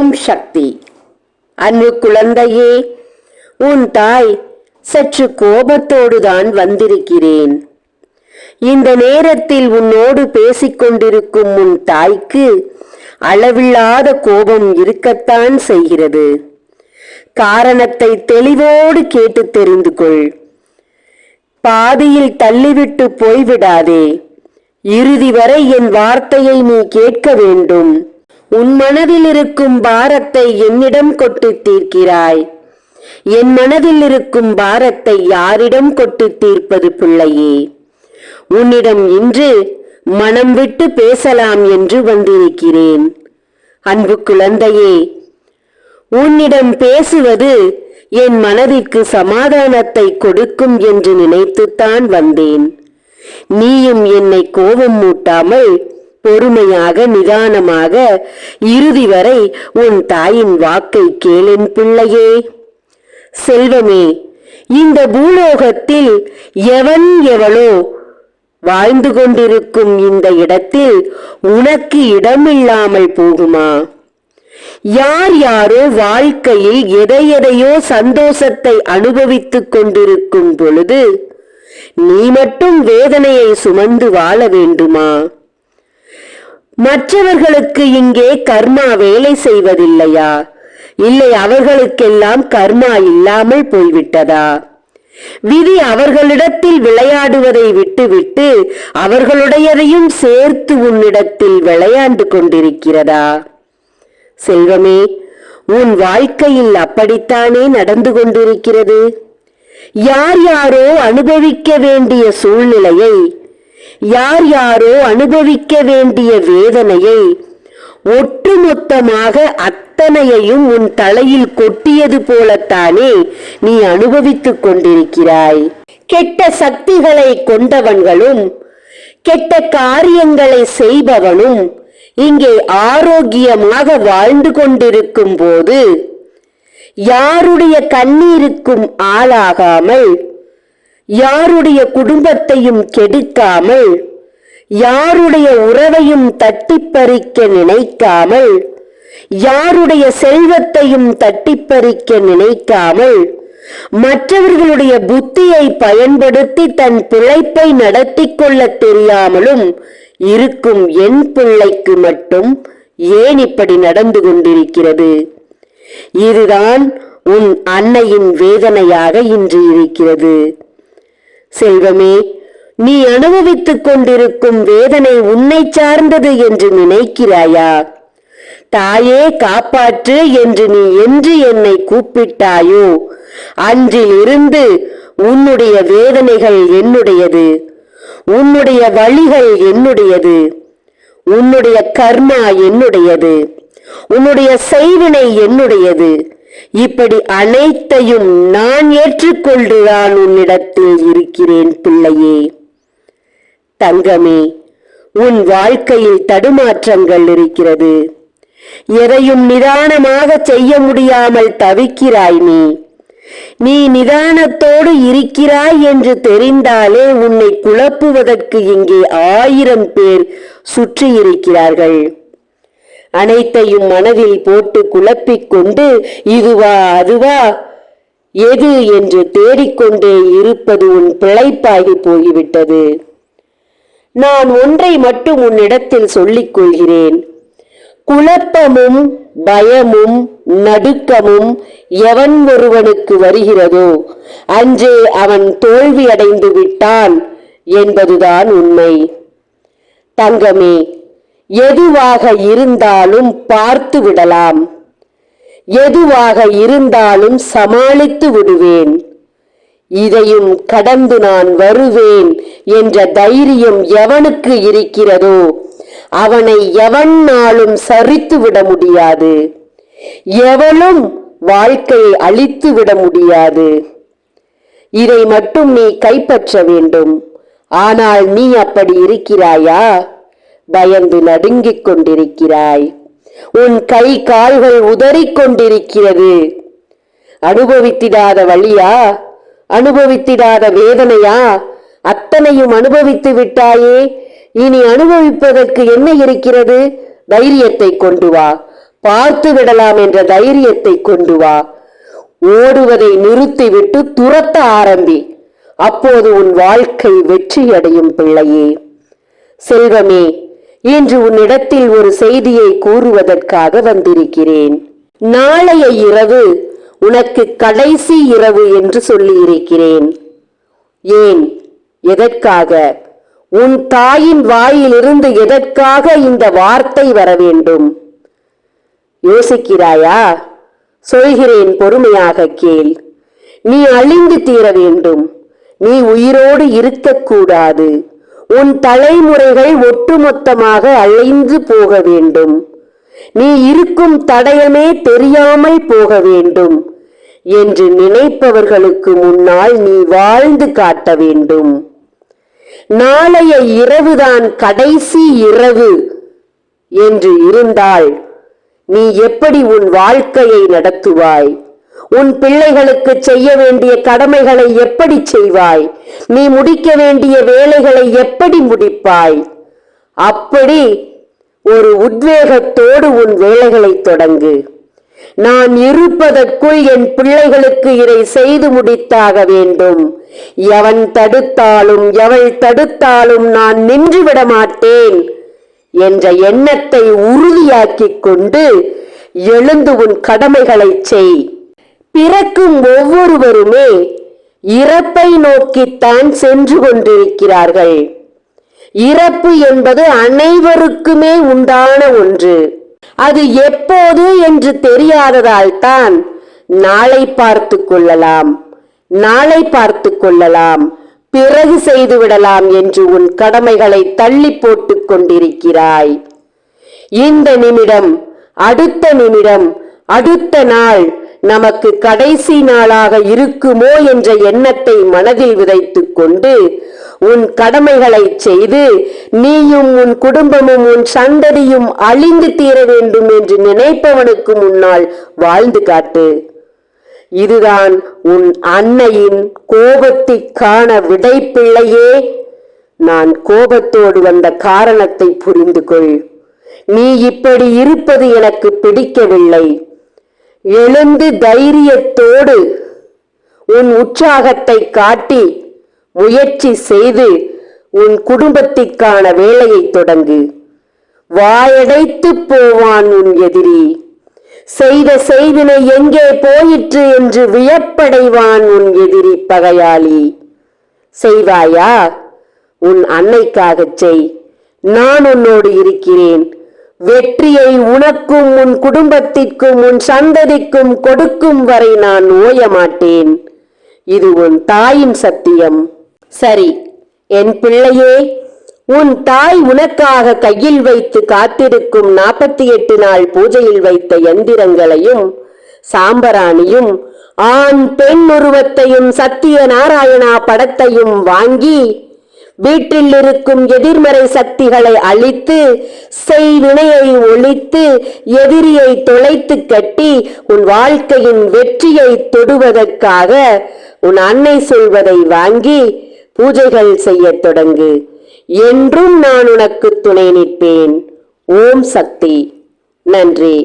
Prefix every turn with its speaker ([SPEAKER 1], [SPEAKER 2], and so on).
[SPEAKER 1] ஓம் சக்தி. அன்பு குழந்தையே உன் தாய் சற்று கோபத்தோடுதான் வந்திருக்கிறேன். இந்த நேரத்தில் உன்னோடு பேசிக்கொண்டிருக்கும் உன் தாய்க்கு அளவில்லாத கோபம் இருக்கத்தான் செய்கிறது. காரணத்தை தெளிவோடு கேட்டு தெரிந்து கொள். பாதியில் தள்ளிவிட்டு போய்விடாதே. இறுதி வரை என் வார்த்தையை நீ கேட்க வேண்டும். உன் மனதில் இருக்கும் பாரத்தை என்னிடம் கொட்டு தீர்க்கிறாய். என் மனதில் இருக்கும் பாரத்தை யாரிடம் கொட்டு தீர்ப்பது பிள்ளையே? உன்னிடம் இன்று மனம் விட்டு பேசலாம் என்று வந்திருக்கிறேன். அன்பு குழந்தையே உன்னிடம் பேசுவது என் மனதிற்கு சமாதானத்தை கொடுக்கும் என்று நினைத்துத்தான் வந்தேன். நீயும் என்னை கோபம் மூட்டாமல் பொறுமையாக நிதானமாக இறுதி வரை உன் தாயின் வாக்கை கேளென் பிள்ளையே. செல்வமே இந்த பூலோகத்தில் எவன் எவளோ வாழ்ந்து கொண்டிருக்கும் இந்த இடத்தில் உனக்கு இடமில்லாமல் போகுமா? யார் யாரோ வாழ்க்கையில் எதை எதையோ சந்தோஷத்தை அனுபவித்துக் கொண்டிருக்கும் பொழுது நீ மட்டும் வேதனையை சுமந்து வாழ வேண்டுமா? மற்றவர்களுக்கு இங்கே கர்மா வேலை செய்வதில்லையா? இல்லை அவர்களுக்கெல்லாம் கர்மா இல்லாமல் போய்விட்டதா? விதி அவர்களிடத்தில் விளையாடுவதை விட்டுவிட்டு அவர்களுடையதையும் சேர்த்து உன்னிடத்தில் விளையாண்டு கொண்டிருக்கிறதா? செல்வமே உன் வாழ்க்கையில் அப்படித்தானே நடந்து கொண்டிருக்கிறது? யார் யாரோ அனுபவிக்க வேண்டிய சூழ்நிலையை யார் யாரோ அனுபவிக்க வேண்டிய வேதனையை ஒட்டுமொத்தமாக அத்தனையையும் உன் தலையில் கொட்டியது போலத்தானே நீ அனுபவித்துக் கொண்டிருக்கிறாய். கெட்ட சக்திகளை கொண்டவன்களும் கெட்ட காரியங்களை செய்பவனும் இங்கே ஆரோக்கியமாக வாழ்ந்து கொண்டிருக்கும் போது யாருடைய கண்ணீருக்கும் ஆளாகாமல் யாருடைய குடும்பத்தையும் கெடுக்காமல் யாருடைய உறவையும் தட்டிப்பறிக்க நினைக்காமல் யாருடைய செல்வத்தையும் தட்டிப்பறிக்க நினைக்காமல் மற்றவர்களுடைய புத்தியை பயன்படுத்தி தன் பிழைப்பை நடத்தி கொள்ள தெரியாமலும் இருக்கும் என் பிள்ளைக்கு மட்டும் ஏன் இப்படி நடந்து கொண்டிருக்கிறது? இதுதான் உன் அன்னையின் வேதனையாக இன்று இருக்கிறது. செல்வமே நீ அனுபவித்துக் கொண்டிருக்கும் வேதனை உன்னை சார்ந்தது என்று நினைக்கிறாயா? தாயே காப்பாற்று என்று நீ என்று என்னை கூப்பிட்டாயோ? அன்றிலிருந்து உன்னுடைய வேதனைகள் என்னுடையது? உன்னுடைய வழிகள் என்னுடையது? உன்னுடைய கர்மா என்னுடையது? உன்னுடைய செய்வினை என்னுடையது? இப்படி அனைத்தையும் நான் ஏற்றுக்கொண்டுதான் உன்னிடத்தில் இருக்கிறேன் பிள்ளையே. தங்கமே உன் வாழ்க்கையில் தடுமாற்றங்கள் இருக்கிறது. எதையும் நிதானமாக செய்ய முடியாமல் தவிக்கிறாய் நீ. நீ நிதானத்தோடு இருக்கிறாய் என்று தெரிந்தாலே உன்னை குழப்புவதற்கு இங்கே ஆயிரம் பேர் சுற்றி இருக்கிறார்கள் அனைத்தையும் மனதில் போட்டு குழப்பிக் கொண்டு இதுவா அதுவா? எது என்று தேடிக்கொண்டே இருப்பது உன் பிழைப்பாகி போய்விட்டது. நான் ஒன்றை மட்டும் உன்னிடத்தில் சொல்லிக் கொள்கிறேன். குழப்பமும் பயமும் நடுக்கமும் எவன் ஒருவனுக்கு வருகிறதோ அன்றே அவன் தோல்வியடைந்து விட்டான் என்பதுதான் உண்மை. தங்கமே எதுவாக இருந்தாலும் பார்த்து விடலாம். எதுவாக இருந்தாலும் சமாளித்து விடுவேன். இதையும் கடந்து நான் வருவேன் என்ற தைரியம் எவனுக்கு இருக்கிறதோ அவனை எவன் நாளும் சரித்து விட முடியாது. எவனும் வாழ்க்கையை அழித்து விட முடியாது. இதை மட்டும் நீ கைப்பற்ற வேண்டும். ஆனால் நீ அப்படி இருக்கிறாயா? பயந்து நடுங்கிக் கொண்டிருக்கிறாய். உன் கை கால்கள் உதறிக் கொண்டிருக்கிறது. அனுபவித்திடாத வழியா? அனுபவித்திடாத வேதனையா? அத்தனையும் அனுபவித்து விட்டாயே. இனி அனுபவிப்பதற்கு என்ன இருக்கிறது? தைரியத்தை கொண்டு வா. பார்த்து விடலாம் என்ற தைரியத்தை கொண்டு வா. ஓடுவதை நிறுத்திவிட்டு துரத்த ஆரம்பி. அப்போது உன் வாழ்க்கை வெற்றியடையும் பிள்ளையே. செல்வமே இன்று உன்னிடத்தில் ஒரு செய்தியை கூறுவதற்காக வந்திருக்கிறேன். நாளைய இரவு உனக்கு கடைசி இரவு என்று சொல்லியிருக்கிறேன். ஏன்? எதற்காக? உன் தாயின் வாயிலிருந்து எதற்காக இந்த வார்த்தை வர வேண்டும்? யோசிக்கிறாயா? சொல்கிறேன் பொறுமையாக கேள். நீ அழிந்து தீர வேண்டும். நீ உயிரோடு இருக்கக்கூடாது. உன் தலைமுறைகள் ஒட்டுமொத்தமாக அழிந்து போக வேண்டும். நீ இருக்கும் தடயமே தெரியாமல் போக வேண்டும் என்று நினைப்பவர்களுக்கு முன்னால் நீ வாழ்ந்து காட்ட வேண்டும். நாளைய இரவுதான் கடைசி இரவு என்று இருந்தால் நீ எப்படி உன் வாழ்க்கையை நடத்துவாய்? உன் பிள்ளைகளுக்கு செய்ய வேண்டிய கடமைகளை எப்படி செய்வாய்? நீ முடிக்க வேண்டிய வேலைகளை எப்படி முடிப்பாய்? அப்படி ஒரு உத்வேகத்தோடு உன் வேலைகளை தொடங்கு. நான் இருப்பதற்குள் என் பிள்ளைகளுக்கு இதை செய்து முடித்தாக வேண்டும். எவன் தடுத்தாலும் எவள் தடுத்தாலும் நான் நின்று விட மாட்டேன் என்ற எண்ணத்தை உறுதியாக்கிக் கொண்டு எழுந்து உன் கடமைகளைச் செய். பிறக்கும் ஒவ்வொருவருமே இறப்பை நோக்கித்தான் சென்று கொண்டிருக்கிறார்கள். இறப்பு என்பது அனைவருக்குமே உண்டான ஒன்று. அது எப்போது என்று தெரியாததால் தான் நாளை பார்த்து கொள்ளலாம். நாளை பார்த்து கொள்ளலாம். பிறகு செய்துவிடலாம் என்று உன் கடமைகளை தள்ளி போட்டுக் கொண்டிருக்கிறாய். இந்த நிமிடம் அடுத்த நிமிடம் அடுத்த நாள் நமக்கு கடைசி நாளாக இருக்குமோ என்ற எண்ணத்தை மனதில் விதைத்து கொண்டு உன் கடமைகளை செய்து நீயும் உன் குடும்பமும் உன் சந்ததியும் அழிந்து தீர வேண்டும் என்று நினைப்பவனுக்கு முன்னால் வாழ்ந்து காட்டு. இதுதான் உன் அன்னையின் கோபத்திற்கான விடைப்பிள்ளையே. நான் கோபத்தோடு வந்த காரணத்தை புரிந்து கொள் நீ இப்படி இருப்பது எனக்கு பிடிக்கவில்லை. எழுந்து தைரியத்தோடு உன் உற்சாகத்தை காட்டி முயற்சி செய்து உன் குடும்பத்திற்கான வேலையை தொடங்கு. வாயடைத்து போவான் உன் எதிரி. செய்த செய்தினை எங்கே போயிற்று என்று வியப்படைவான் உன் எதிரி பகையாளி. செய்வாயா? உன் அன்னைக்காகச் செய். நான் உன்னோடு இருக்கிறேன். வெற்றியை உனக்கும் உன் குடும்பத்திற்கும் உன் சந்ததிக்கும் கொடுக்கும் வரை நான் ஓய மாட்டேன். இது உன் தாயின் சத்தியம். சரி என் பிள்ளையே உன் தாய் உனக்காக கையில் வைத்து காத்திருக்கும் நாற்பத்தி எட்டு நாள் பூஜையில் வைத்த எந்திரங்களையும் சாம்பராணியும் ஆண் பெண் உருவத்தையும் சத்திய நாராயணா படத்தையும் வாங்கி வீட்டில் இருக்கும் எதிர்மறை சக்திகளை அழித்து செய்வினையை ஒழித்து எதிரியை தொலைத்து கட்டி உன் வாழ்க்கையின் வெற்றியை தொடுவதற்காக உன் அன்னை சொல்வதை வாங்கி பூஜைகள் செய்யத் தொடங்கு. என்றும் நான் உனக்கு துணை நிற்பேன். ஓம் சக்தி. நன்றி.